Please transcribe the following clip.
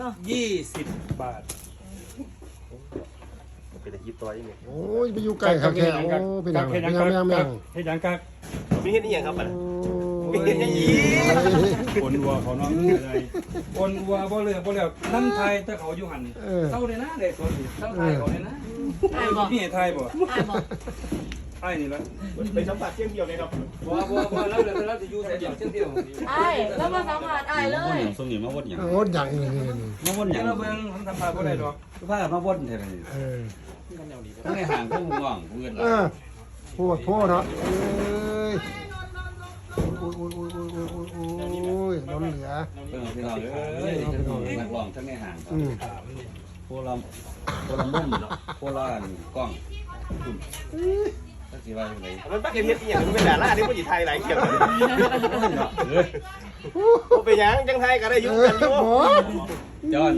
เนาะยี่สิบบาทเป็นแต่ยิบตัวอีกเนี่ยโอ้ยไปอยู่ไกลครับแค่โอ้เป็นยังไงเป็นยังไงเป็นยังไงเฮ็ดหยังกักมีเห็นอีหยังครับมันโอ้มีเห็นอย่างนี้ปนวัวเขาเนาะอะไรปนวัวบ่เลยบ่แล้วน้ำไทยแต่เขาอยู่หันเออเศร้าเลยนะเด็กคนสิเศร้าไทยเขาเลยนะตายบอกพี่ไทยบ่ตายบอก ไอ้นี่ละเป็นสัมผัสเชี่ยงเดียวเลยครับบ่บ่บ่แล้วเดี๋ยวเราจะอยู่แต่เดียวเช่นเดียวไอ้แล้วมาสัมผัสไอ้เลวนยอย่างส่งอย่างมาวนอย่างโอ้ยังนี่นี่นี่มาวนอเดี๋ยย่าวงเราเบิ่งทำทำพาบ่ได้ดอกพากันมาวนเท่านั้นเออทั้งในห่างทั้งง่วงเพื่อนเออโพดโพดเนาะเอ้ยโอ้ยโอ้ยโอ้ยโอ้ยโอ้ยโอ้ยโอ้ยล้นเหลือเพื่อนพี่น้องเอ้ยนักร้องทั้งในห่างอืมพวกเราพวกเรามุ่งพวกเรากล้องสัก สิว่าอย่างไรมันปักเห็นเห็นอีหยังมันเป็นดาราที่มันอยู่ไทยหลายเกี่ยวกันเฮ้ยบ่เป็นหยังจังไทยก็ได้อยู่เออกันอยู่บ่จอน